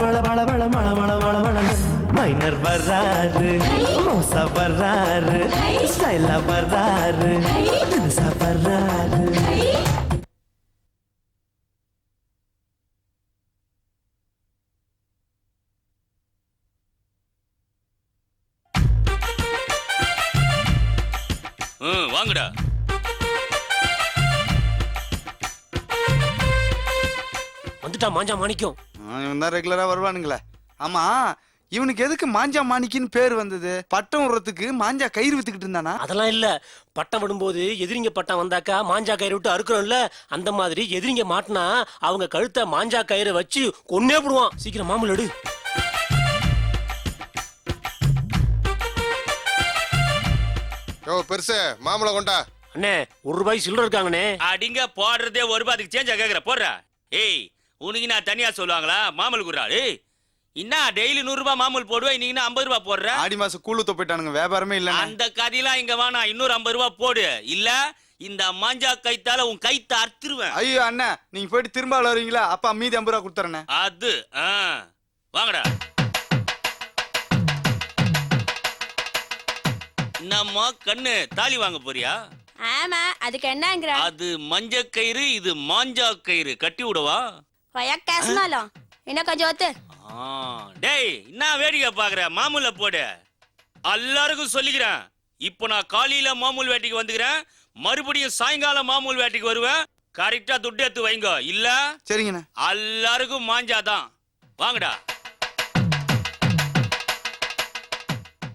பழ பழ பழ மழ மழ மழ மழ மைனர் வர்றாரு மோசா வர்றாரு ஸ்டைலா வர்றாரு வர்றாரு. வாங்கடா. வந்துட்டா மாஞ்சா மாணிக்கம். இவன் தான் ரெகுலரா வருவானுங்களே. ஆமா இவனுக்கு எதுக்கு மாஞ்சா மாணிக்கின்னு பேர் வந்தது? பட்டம் விடுறதுக்கு மாஞ்சா கயிறு வித்துக்கிட்டு இருந்தானா? அதெல்லாம் இல்ல. பட்டம் விடும்போது எதிரிங்க பட்டம் வந்தாக்கா மாஞ்சா கயிறு விட்டு அறுக்குறோம்ல அந்த மாதிரி எதிரிங்க மாட்டினா அவங்க கழுத்தை மாஞ்சா கயிறை வச்சு கொன்னே போடுவான் சீக்கிரம் மாமூல் எடு. யோ பெருசு மாம்பழம் கொண்டா. அண்ணே ஒரு ரூபாய் சில்லற இருக்காங்கண்ணே. அடிங்க போடுறதே ஒரு ரூபாய் அதுக்கு சேஞ்சா கேக்குற போடுற. ஏய் உனக்கு நான் தனியா சொல்லுவாங்களா? மாமூல் குறா ஏய் என்ன டெய்லி நூறு ரூபாய் மாமூல் போடுவேன் இன்னைக்கு நான் ஐம்பது ரூபாய் போடுற ஆடி மாசம் கூழுத்த போயிட்டானுங்க வியாபாரமே இல்ல அந்த கதையெல்லாம் இங்க வேணாம் இன்னொரு ஐம்பது ரூபாய் போடு. இல்ல இந்த மாஞ்சா கைத்தால உன் கைத்த அறுத்துருவேன். ஐயோ அண்ணா நீங்க போயிட்டு திரும்ப வருவீங்களா அப்பா மீதி ஐம்பது ரூபா கொடுத்துறேண்ணே. அது ஆ வாங்கடா. என்னம்மா கண்ணு தாலி வாங்க போறியா? ஆமா அதுக்கு என்னங்கிற? அது மஞ்ச கயிறு இது மாஞ்சா கயிறு. கட்டி விடவா? வயக்காசுனாலும் ஒத்து ஆ, டேய் என்ன வேடிக்கை பாக்குற மாமூல போடு. எல்லாருக்கும் சொல்லிக்கிறேன். இப்போ நான் காலையில மாமூல் வேட்டைக்கு வந்துக்கிறேன். மறுபடியும் சாயங்காலம் மாமூல் வேட்டைக்கு வருவேன். கரெக்டா துட்டு எடுத்து வைங்க. இல்ல சரிங்கண்ணே. எல்லாருக்கும் மாஞ்சாதான். வாங்கடா.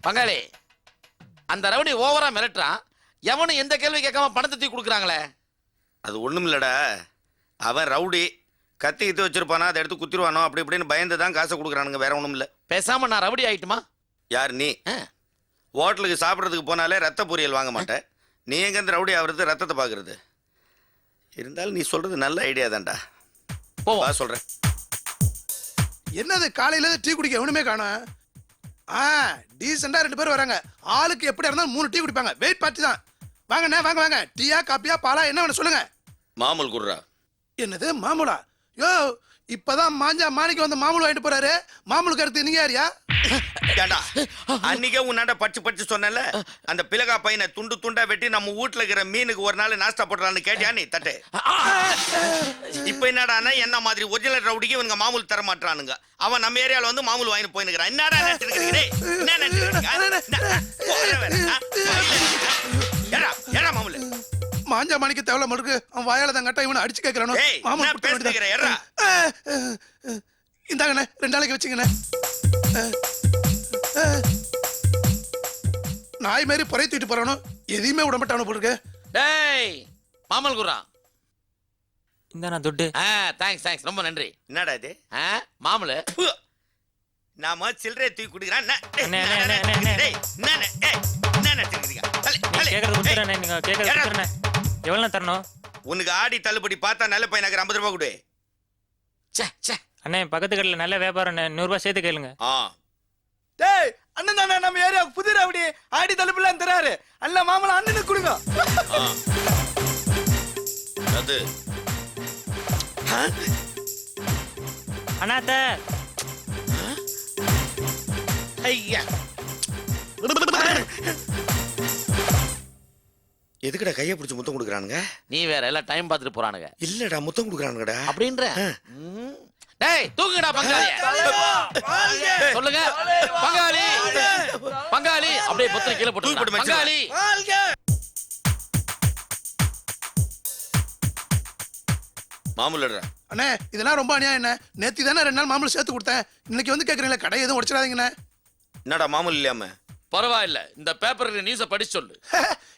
பங்காளி அந்த ரவுடி ஓவரா மிரட்டுறான். எவனும் எந்த கேள்வி கேட்காம பணத்தை தூக்கி கொடுக்குறாங்களே? அது ஒண்ணும் இல்லடா அவன் ரவுடி. கத்தி கித்து வச்சிருப்பானா அதை எடுத்து குத்திருவானோ அப்படி இப்படின்னு பயந்து தான் காசை கொடுக்குறானுங்க வேற ஒண்ணும் இல்ல பேசாம நான் ரவுடி ஆயிட்டுமா? யார் நீ. ஹோட்டலுக்கு சாப்பிட்றதுக்கு போனாலே ரத்த பொரியல் வாங்க மாட்டேன் நீ எங்கேருந்து ரவுடி ஆகுறது ரத்தத்தை பார்க்கறது இருந்தாலும் நீ சொல்றது நல்ல ஐடியா தான்டா. போவோம் வா சொல்றேன். என்னது காலையில டீ குடிக்க எவனுமே காணோம்? ஆ டீசெண்டா ரெண்டு பேர் வராங்க. ஆளுக்கு எப்படி இருந்தாலும் மூணு டீ குடிப்பாங்க. வெயிட் பார்ட்டி தான். வாங்கண்ணே வாங்க வாங்க. டீயா காப்பியா பாலா என்ன வேணும் சொல்லுங்க. மாமூல் குர்ரா என்னது மாமூலா? யோ இப்பதான் மாஞ்சா மாணிக்க வந்து மாமூல் வாங்கிட்டு போறாரு. மாமூல் கருத்து நீங்க யாரியா? ஏண்டா அன்னைக்கே உன்னாண்ட பச்சு பச்சு சொன்னல அந்த பிளகா பையனை துண்டு துண்டா வெட்டி நம்ம வீட்டுல இருக்கிற மீனுக்கு ஒரு நாள் நாஸ்டா போடுறான்னு கேட்டியா நீ? தட்டு. இப்ப என்னடான்னா என்ன மாதிரி ஒரிஜினல் ரவுடிக்கு இவனுங்க மாமூல் தர மாட்டானுங்க அவன் நம்ம ஏரியால வந்து மாமூல் வாங்கிட்டு போயினுக்கிறான். என்னடா நினைச்சிருக்கீங்க என்ன நினைச்சிருக்கீங்க? மாஞ்சா மாணிக்க தேவல மறுக்கு அவன் வாயால தான் கட்ட இவனை அடிச்சு கேட்கறானோ பேசிக்கிறேன், ஏறா. இந்தாங்கண்ணே ரெண்டு நாளைக்கு வச்சுங்கண்ணே. நாய் மாதிரி புறை தூக்கிட்டு போறானோ? எதையுமே விட மாட்டானோ போட்டுருக்கு. டேய் மாமல் இந்தாண்ணா துட்டு. ஆ தேங்க்ஸ் தேங்க்ஸ் ரொம்ப நன்றி. என்னடா இது? ஆ மாமலு. நாம சில்லறையை தூக்கி குடிக்கிறான் என்ன? என்னண்ணே? ஏய், என்ன நினைச்சிருக்கீங்க? தள்ளு, நீங்க எவ்வளோ தரணும்? உனக்கு ஆடி தள்ளுபடி பார்த்தா நல்ல பையனுக்கு ஐம்பது ரூபாய் கொடு. ச்சே ச்சே. அண்ணே பக்கத்து கடையில் நல்ல வியாபாரம் நூறுரூவா சேர்த்து கேளுங்க. ஆ. டேய் அண்ணன் தானே நம்ம ஏரியாவுக்கு புது ரவுடி ஆடி தள்ளுபடிலாம் தராரு. அல்ல மாமலை அண்ணனுக்கு கொடுங்க. ஆ. அது அண்ணாத்த ஐயா. எதுக்குடா கையை பிடிச்சி முத்தம் கொடுக்குறானுங்க? நீ வேற எல்லாம் டைம் பார்த்துட்டு போறானுங்க. இல்லடா முத்தம் கொடுக்குறானுங்கடா. அப்படின்ற. டேய் தூக்குடா பங்காளி. சொல்லுங்க. பங்காளி. பங்காளி. அப்படியே பொத்தனை கீழே போட்டு. பங்காளி. மாமூலடா அண்ணே இதெல்லாம் ரொம்ப அநியாயம் என்ன நேத்தி தானே ரெண்டு நாள் மாமூல் சேர்த்து கொடுத்தேன். இன்னைக்கு வந்து கேக்குறீங்களா கடை எதுவும் உடச்சிடாதீங்கண்ணே என்னடா மாமூல் இல்லாம? பரவாயில்ல இந்த பேப்பருக்கு நியூஸ படிச்சு சொல்லு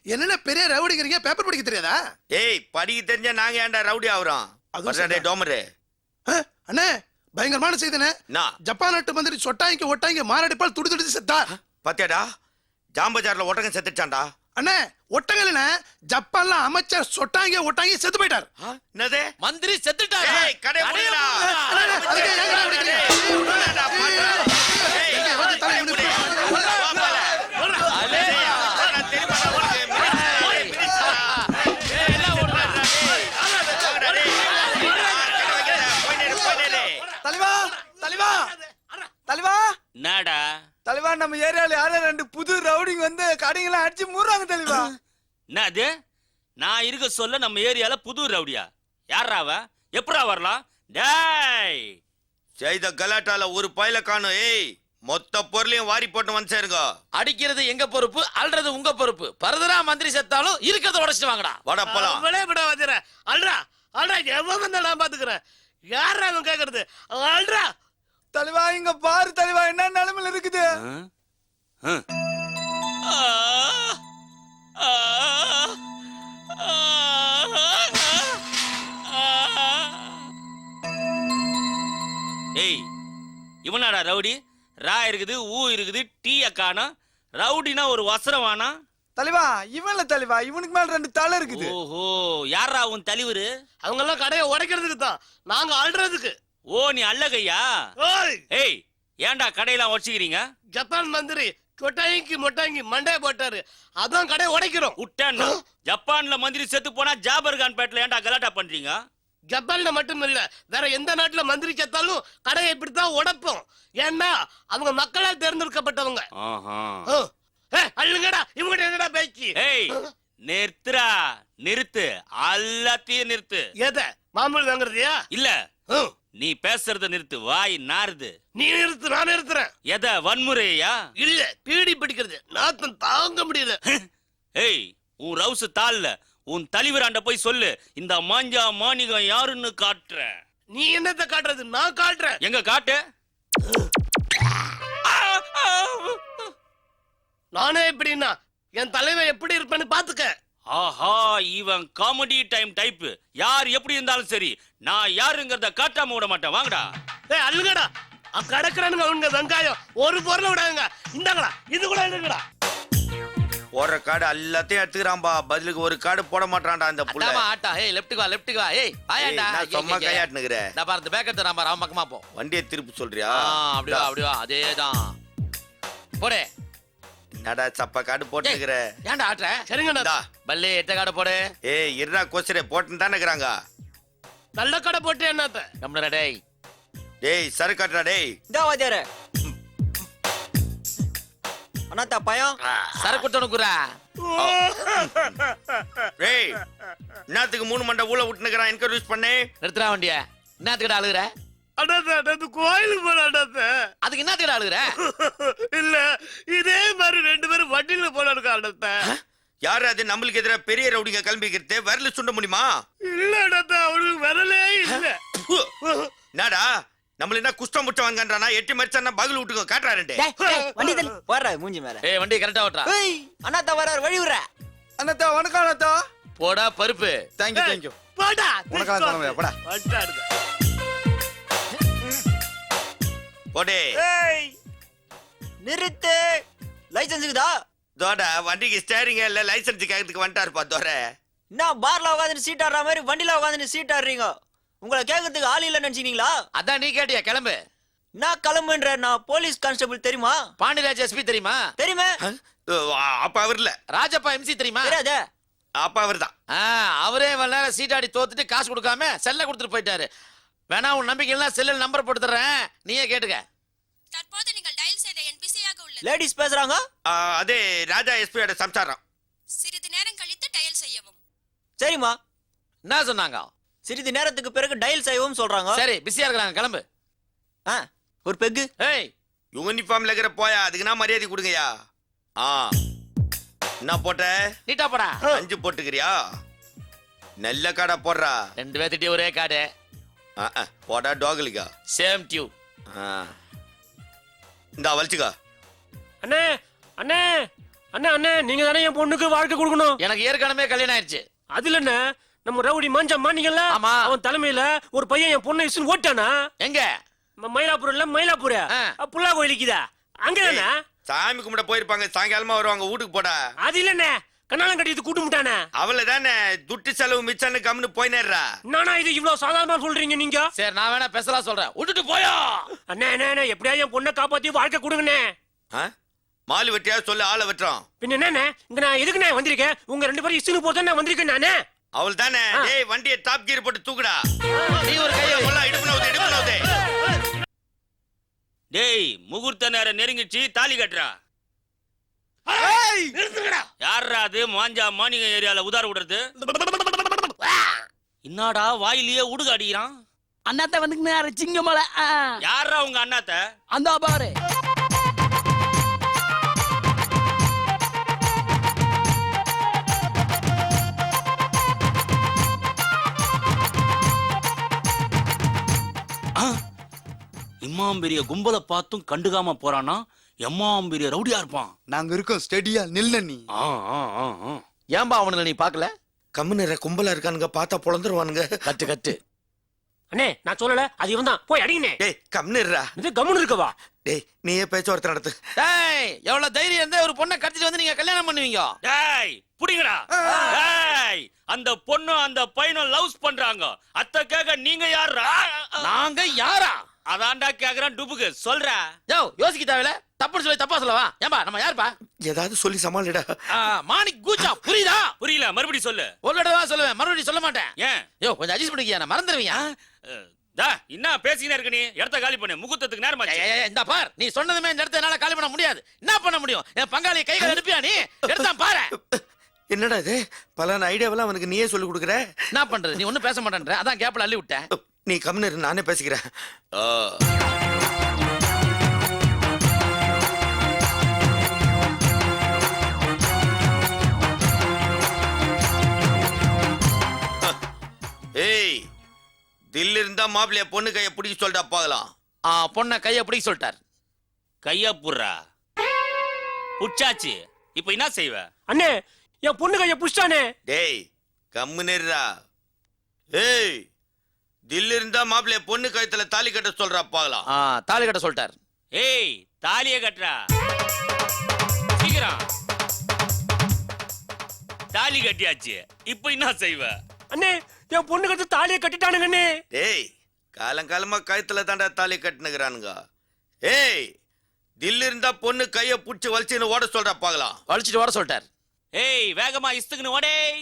என்னென்ன பெரிய ரவுடிங்கிறீங்க பேப்பர் படிக்க தெரியாதா ஏய் படிக்க தெரிஞ்சா நாங்க ஏன்டா ரவுடி ஆகுறோம் டேய் டோமரு அண்ணே பயங்கரமான செய்தினே நான் ஜப்பான் நாட்டு மந்திரி சொட்டாங்கி ஒட்டாங்கி மாரடைப்பால் துடி துடிச்சு செத்தார் பாத்தியாடா ஜாம்பஜார்ல ஒட்டகம் செத்துச்சான்டா அண்ணே ஒட்டங்கல்ல ஜப்பான்ல அமைச்சர் சொட்டாங்க ஒட்டாங்கி செத்து போயிட்டார் என்னது மந்திரி செத்துட்டாரு ஏய் கடை மூடுடா. அதுக்கு ஏன் கடை மூடுறீங்க? மூடுடா, பாத்துடா. ஏய், இங்க வந்து தலை கடை மூடு. மூடு. வா, போல. அலே. நான் தெரியுமாடா உனக்கு? மினிஸ்டரா, மினிஸ்டரா. ஏய், எல்லாம் ஓடுறா, டேய். போங்கடா, டேய். ஆ, கடை வைக்காத. போய் நில்லு, போய் நில்லு. தலைவா தலைவா தலைவா என்னடா? தலைவா நம்ம ஏரியால யாரோ ரெண்டு புது ரவுடிங்க வந்து கடைங்கெல்லாம் அடிச்சு மூடுறாங்க தலைவா. என்னது? நான் இருக்க சொல்ல நம்ம ஏரியால புது ரவுடியா? யாரா அவ? எப்படா வரலாம்? டேய்! செய்த கலாட்டால ஒரு பயில காணும். ஏய் மொத்த பொருளையும் வாரி போட்டு வந்து சேருங்க அடிக்கிறது எங்க பொறுப்பு? அல்றது உங்க பொறுப்பு. பரதரா மந்திரி செத்தாலும் இருக்கிறத உடைச்சிட்டு வாங்கடா. வாடா போலாம். அவளே விட வச்சுற அல்றா அல்றா எவன் வந்தா நான் பாத்துக்கிறேன்? யாரா அவன் கேக்குறது? அல்றா தலைவா இங்க பாரு தலைவா என்ன நிலைமையில இருக்குது? ஆ? ஆ. ஆ. ஆ. ஏய் இவனாடா ரவுடி? ரா இருக்குது ஊ இருக்குது டீ காணோம் ரவுடினா ஒரு வசரம் வானா தலைவா இவன்ல தலைவா இவனுக்கு மேல ரெண்டு தலை இருக்குது. ஓஹோ யாரா உன் தலைவரு? அவங்க எல்லாம் கடையை உடைக்கிறதுக்கு தான். நாங்க அல்றதுக்கு. ஓ நீ அல்லகையா? ஓய்! ஏய் ஏன்டா கடையெல்லாம் உடச்சிக்கிறீங்க? ஜப்பான் மந்திரி கொட்டாங்கி மொட்டாங்கி மண்டைய போட்டாரு. அதான் கடையை உடைக்கிறோம். விட்டேன்னா ஜப்பான்ல மந்திரி செத்து போனா ஜாபர் கான் பேட்ல ஏன்டா கலாட்டா பண்றீங்க? ஜப்பான்ல மட்டும் இல்ல வேற எந்த நாட்டுல மந்திரி செத்தாலும் கடையை இப்படித்தான் உடைப்போம். ஏன்னா அவங்க மக்களால் தேர்ந்தெடுக்கப்பட்டவங்க. அள்ளுங்கடா இவங்க என்னடா பேச்சு? ஏய் நிறுத்துடா நிறுத்து. எல்லாத்தையும் நிறுத்து. எத? மாமூல் வாங்குறதையா? இல்ல. நீ பேசுறத நிறுத்து வாய் நாறுது. நீ நிறுத்து நான் நிறுத்துறேன். எத வன்முறையா? இல்ல பீடி பிடிக்கிறது. நாத்தம் தாங்க முடியல. ஏய் உன் ரவுசு தாள்ல. உன் தலைவராண்ட போய் சொல்லு. இந்த மாஞ்சா மாணிகம் யாருன்னு காட்டுற. நீ என்னத்த காட்டுறது? நான் காட்டுறேன். எங்க காட்டு? நானே எப்படின்னா என் தலைவன் எப்படி இருப்பேன்னு பாத்துக்க. ஆஹா இவன் காமெடி டைம் டைப் யார் எப்படி இருந்தாலும் சரி நான் யாருங்கிறத காட்டாம விட மாட்டேன். வாங்கடா. ஏய் அள்ளுங்கடா கடக்குறானுங்க அவங்க வெங்காயம். ஒரு பொருளை விடாங்க இந்தாங்கடா. இது கூட இல்லைங்கடா போடுற காடு எல்லாத்தையும் எடுத்துக்கிறான்பா. பதிலுக்கு ஒரு காடு போட மாட்டான்டா இந்த புள்ள. ஆட்டா. ஏய் லெஃப்ட்டுக்கு வா லெஃப்ட்டுக்கு வா. ஏய் ஆயாண்டா ஏய், நான் சும்மா கையாட்டுனுக்குற. நான் பாரு இந்த பேக்கெட் தரான் பாரு. அவன் பக்கமா போ. வண்டியை திருப்பி சொல்றியா? ஆ அப்படி வா அப்படி வா. அதேதான் போடு. நடா சப்ப காடு போட்டுக்கிற? ஏன்டா ஆட்டுற? இந்தா. பல்லி எட்ட காடை போடு. ஏய் இருடா கோசரே போட்டுன்னு தானே இருக்கிறாங்க. நல்ல கடை போட்டு என்னத்த? கம்னரா டேய். டேய் சரு காட்டுறா டேய். இந்த வாத்தியார அண்ணாத்தா பயம்? சரக்குட்டனுக்குறா டேய் என்னத்துக்கு மூணு மண்டை ஊழ விட்டுனுக்குறான் என்கரேஜ் பண்ணு. நிறுத்துறா வண்டிய. என்னத்துக்கிட்ட அழுகுற? கோயிலுக்கு போன அதுக்கு என்னத்துக்கிட்ட அழுகுற? இல்ல இதே மாதிரி ரெண்டு பேரும் வண்டியில போன அண்ணாத்த. யாரு அது? நம்மளுக்கு எதிராக பெரிய ரவுடிங்க கிளம்பிக்கிறது வரல சுண்ட முடியுமா? இல்ல அண்ணாத்த அவனுக்கு வரலே இல்ல. என்னடா? நம்மள என்ன குஷ்டம் முட்டம் வாங்கன்றானா எட்டி மரிச்சானா பகல் விட்டுக்கோ காட்டுறா ரெண்டு டேய், டேய், வண்டி தள்ளு. வர்ற மூஞ்சி மேல. ஏய் வண்டி கரெக்டா ஓட்டுறா. ஏய் அண்ணாத்தா வர்றாரு வழி விடுற. அண்ணாத்தா வணக்கம் அண்ணாத்தா. போடா பருப்பு. தேங்க்யூ தேங்க்யூ போடா உனக்கெல்லாம் தலைமையா, போடா. போடே. நிறுத்து. லைசன்ஸுக்குதா தோட வண்டிக்கு ஸ்டேரிங் இல்ல லைசன்ஸ் கேட்கறதுக்கு வந்துட்டாருப்பா தோற என்ன பார்ல உட்காந்து சீட் ஆடுற மாதிரி வண்டியில உட்காந்து சீட் ஆடுறீங்க? உங்களை கேட்கறதுக்கு ஆள் இல்ல நினைச்சீங்களா? அதான் நீ கேட்டியா கிளம்பு. நான் கிளம்புன்ற நான் போலீஸ் கான்ஸ்டபிள் தெரியுமா? பாண்டியராஜ் எஸ்பி தெரியுமா? தெரியுமே. அப்ப அவர் இல்ல. ராஜப்பா எம்சி தெரியுமா? தெரியாதே. அப்ப அவர் தான். ஆ, அவரே இவ்வளவு நேரம் சீட்டாடி தோத்துட்டு காசு கொடுக்காம செல்ல கொடுத்துட்டு போயிட்டாரு. வேணா உன் நம்பிக்கை எல்லாம் செல்லில் நம்பர் போட்டு தர்றேன் நீயே கேட்டுக்க. தற்போது நீங்கள் டயல் செய்த என்பிசியாக உள்ளது லேடிஸ் பேசுறாங்க? அதே ராஜா எஸ்பியோட சம்சாரம். சிறிது நேரம் கழித்து டயல் செய்யவும். சரிம்மா. என்ன சொன்னாங்க? சிறிது நேரத்துக்கு பிறகு டயல் செய்வோம் சொல்றாங்க. சரி பிஸியா இருக்கிறாங்க கிளம்பு. ஆ, ஒரு பெக்கு. ஏய் யூனிஃபார்ம்ல இருக்கிற போயா அதுக்கு நான் மரியாதை கொடுங்கயா ஆ என்ன போட்ட? நீட்டா போடா. அஞ்சு போட்டுக்கிறியா? நல்ல காடா போடுறா. ரெண்டு பேர்த்திட்டே ஒரே காடு. ஆ, ஆ, போடா டாகுலிக்கா சேம் டியூ இந்த வலிச்சுக்கா. அண்ணே அண்ணே அண்ணே அண்ணே நீங்க தானே என் பொண்ணுக்கு வாழ்க்கை கொடுக்கணும்? எனக்கு ஏற்கனவே கல்யாணம் ஆயிடுச்சு. அதுல என்ன? நம்ம ரவுடி மஞ்சா மாட்டீங்கல்ல ஆமா. அவன் தலைமையில ஒரு பையன் என் பொண்ணை இசுன்னு ஓட்டானா? எங்க? மயிலாப்பூர்ல மயிலாப்பூர். புல்லா கோயிலுக்குதா அங்கதானே சாமி கும்பிட போயிருப்பாங்க. சாயங்காலமா வருவாங்க. வீட்டுக்கு போடா. அது இல்லண்ணே கண்ணாலம் கட்டிட்டு கூட்டு முட்டானே? அவள தானே? துட்டு செலவு மிச்சம்னு கம்னு போயினேறா நானா இது இவ்வளவு சாதாரணமா சொல்றீங்க நீங்க? சரி நான் வேணா பேசலாம் சொல்றேன். விட்டுட்டு போயா. அண்ணே அண்ணே அண்ணே எப்படியா என் பொண்ணை காப்பாத்தி வாழ்க்கை கொடுங்கண்ணே. மாலு வெட்டியா சொல்லு ஆளை வெட்டுறோம் பின்ன என்னண்ணே? இங்க நான் எதுக்குண்ணே வந்திருக்கேன் உங்க ரெண்டு பேரும் இசுனு போதான் நான் வந்திருக்கேன் நானே. அவள் தானே. டேய் வண்டியை டாப் கீர் போட்டு தூக்குடா. நீ ஒரு கையை. கொல்லா இடுப்புல ஊத்து இடுப்புல ஊத்து டேய் முகூர்த்த நேரம் நெருங்கிச்சு தாலி கட்டுறா. யாரா அது? மாஞ்சா மானிக ஏரியால உதார விடுறது? என்னடா வாயிலேயே உடுக அடிக்கிறான். அண்ணாத்த வந்துக்கு சிங்கமலை யாரா உங்க அண்ணாத்த? அந்த பாரு. இம்மாம் பெரிய கும்பலை பார்த்தும் கண்டுக்காம போறானா எம்மாம் பெரிய ரவுடியா இருப்பான். நாங்க இருக்கோம் ஸ்டெடியா நில்ல நீ. ஆ, ஆ, ஆ, ஆ. ஏன்பா அவனுங்களை நீ பார்க்கல? கம்முன்னு கும்பலா இருக்கானுங்க பார்த்தா பொழந்துருவானுங்க. கட்டு கட்டு. அண்ணே நான் சொல்லல அது இவன் தான் போய் அடிங்கண்ணே. டேய் கம்முன்னுறா இது கம்முன்னு இருக்கவா? டேய் நீயே பேச்சுவார்த்தை நடத்து. டேய் எவ்வளவு தைரியம் இருந்தா ஒரு பொண்ணை கடத்திட்டு வந்து நீங்க கல்யாணம் பண்ணுவீங்க? டேய் புடிங்கடா. டேய் அந்த பொண்ணும் அந்த பையனும் லவ்ஸ் பண்றாங்க. அத்த கேக்க நீங்க யாரா நாங்க யாரா? அதான்டா கேக்குறான் டுபுக்கு சொல்ற. யோ யோசிக்க தேவையில்ல. தப்புன்னு சொல்லி தப்பா சொல்லவா? ஏன்பா நம்ம யாருப்பா? ஏதாவது சொல்லி சமாளிடா. மாணிக் கூச்சா புரியுதா? புரியல மறுபடி சொல்லு. ஒரு தடவை தான் சொல்லுவேன் மறுபடியும் சொல்ல மாட்டேன். ஏன்? யோ கொஞ்சம் அட்ஜஸ்ட் பண்ணிக்கியா நான் மறந்துடுவீங்க டா என்ன பேசிக்கினே இருக்க நீ? இடத்த காலி பண்ணு முகூர்த்தத்துக்கு நேரம் இந்த பார் நீ சொன்னதுமே இந்த இடத்த என்னால காலி பண்ண முடியாது. என்ன பண்ண முடியும்? என் பங்காளி கைகள் எடுப்பியா நீ? எடுத்தான் பாரு. என்னடா இது? பல ஐடியாவெல்லாம் அவனுக்கு நீயே சொல்லி கொடுக்குற? என்ன பண்றது? நீ ஒண்ணும் பேச மாட்டேன்ற. அதான் கேப்ல அள்ளி விட்டேன். நீ கம்முன்னு இரு, நானே பேசிக்கிறேன். ஏய் தில் இருந்தா மாப்பிள்ளைய பொண்ணு கைய பிடிக்க சொல்லிட்டா பார்க்கலாம் ஆ, பொண்ணை கையை பிடிக்க சொல்லிட்டார். கையா புடுறா? புடிச்சாச்சு இப்ப என்ன செய்வ? அண்ணே என் பொண்ணு கைய புடிச்சானே டேய் கம்முன்னுறா ஏய் தில் இருந்தா மாப்பிள்ளைய பொண்ணு கழுத்துல தாலி கட்ட சொல்றா பார்க்கலாம். ஆ, தாலி கட்ட சொல்லிட்டார். ஏய் தாலிய கட்டுறா. சீக்கிரம். தாலி கட்டியாச்சு. இப்ப என்ன செய்வ? அண்ணே என் பொண்ணு கட்டு தாலியை கட்டிட்டானுங்க அண்ணே. டேய் காலங்காலமா கழுத்துல தாண்டா தாலி கட்டுனுக்குறானுங்க ஏய் தில் இருந்தா பொண்ணு கைய புடிச்சு வலிச்சுன்னு ஓட சொல்றா பார்க்கலாம். வலிச்சிட்டு வர சொல்லிட்டார். ஏய் வேகமா இஸ்துக்குன்னு ஓடேய்.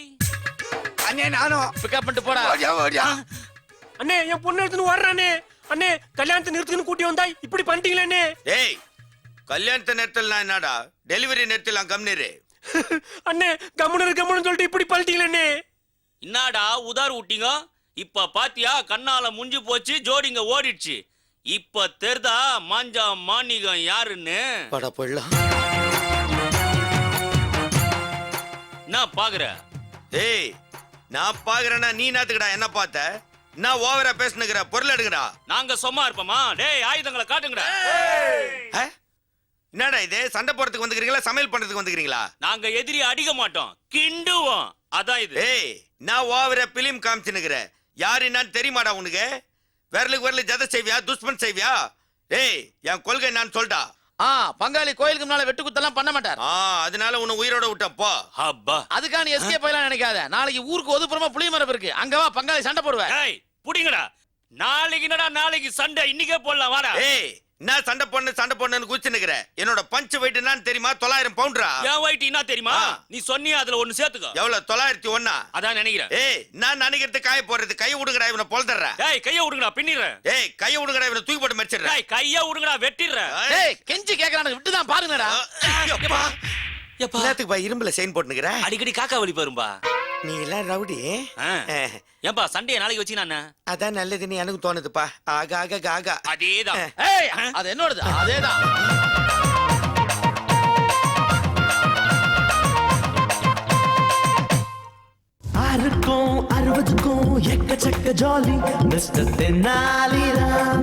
அண்ணே நானும். பிக்கப் பண்ணிட்டு போடா. ஓடியா ஓடியா. அண்ணே என் பொண்ணு எடுத்துன்னு வர்றானே. அண்ணே கல்யாணத்தை நிறுத்துக்குன்னு கூட்டி வந்தா இப்படி பண்ணிட்டீங்களே அண்ணே. டேய் கல்யாணத்தை நேரத்தில் என்னடா? டெலிவரி நேரத்தில் கம்னிரு அண்ணே கம்முனு கம்முனு சொல்லிட்டு இப்படி பண்ணிட்டீங்களே என்னடா உதார் விட்டீங்க இப்ப பாத்தியா கண்ணால முஞ்சி போச்சு ஜோடிங்க ஓடிடுச்சு. இப்ப தெரிதா மாஞ்சா மாணிகம் யாருன்னு? படா போயிடலாம். என்ன பாக்குற? டேய் நான் பாக்குறேன்னா நீ நாத்துக்கடா என்ன பார்த்த? நான் ஓவரா பேசுனுக்கிற? பொருள் எடுங்கடா. நாங்க சும்மா இருப்போமா? டேய் ஆயுதங்களை காட்டுங்கடா. ஆ? என்னடா இது? சண்டை போறதுக்கு வந்துக்கிறீங்களா? சமையல் பண்றதுக்கு வந்துக்கிறீங்களா? நாங்க எதிரி அடிக்க மாட்டோம். கிண்டுவோம். அதான் இது. டேய் நான் ஓவரா பிலிம் காமிச்சுனுக்கிற? யாரு என்னன்னு தெரியுமாடா உனக்கு? விரலுக்கு விரல் ஜதை செய்வியா? துஷ்மன் செய்வியா? டேய் என் கொள்கை நான் சொல்லிட்டா ஆ பங்காளி கோயிலுக்கு முன்னால வெட்டு குத்தெல்லாம் பண்ண மாட்டார். ஆ அதனால உன்னை உயிரோட விட்டப்போ அப்பா அதுக்கான எஸ்கே போயலாம் நினைக்காத. நாளைக்கு ஊருக்கு ஒதுப்புறமா புளிய மரம் இருக்கு. அங்க வா பங்காளி சண்டை போடுவேன் புடிங்கடா. நாளைக்கு என்னடா நாளைக்கு சண்டை இன்னைக்கே போடலாம் வாடா. ஏய் நான் சண்டை பொண்ணு சண்டை பொண்ணுன்னு குச்சினுக்கிற என்னோட பஞ்ச் வெயிட் என்னன்னு தெரியுமா? தொள்ளாயிரம் பவுண்டரா என் வயிட்டு என்ன தெரியுமா. நீ சொன்னியா அதுல ஒண்ணு சேர்த்துக்கோ. எவ்வளவு? தொள்ளாயிரத்தி ஒன்னா அதான் நினைக்கிறேன். ஏய் நான் நினைக்கிறது காய போடுறது கை விடுங்கடா இவனை பொழுதுறேன் டேய் கைய விடுங்கடா பின்னிடுறேன். ஏய் கைய விடுங்கடா இவனை தூக்கி போட்டு மறிச்சிடுறேன் டேய் கைய விடுங்கடா வெட்டிடுறேன். ஏய். கெஞ்சி கேக்குறானுங்க விட்டு தான் பாருங்கடா எப்பா எல்லாத்துக்கு பா இரும்புல செயின் போட்டுனுக்கிற அடிக்கடி காக்கா வலி பாரும்பா நீ எல்லாம் ரவுடி ஏன்பா சண்டையை நாளைக்கு வச்சு நான் அதான் நல்லதுன்னு எனக்கு தோணுதுப்பா. ஆக ஆக ஆகா அதேதான். அது என்னோடது? அதேதான். ஆறுக்கும் அறுபதுக்கும் எக்கச்சக்க ஜாலி. மிஸ்டர் தென்னாலிராம்.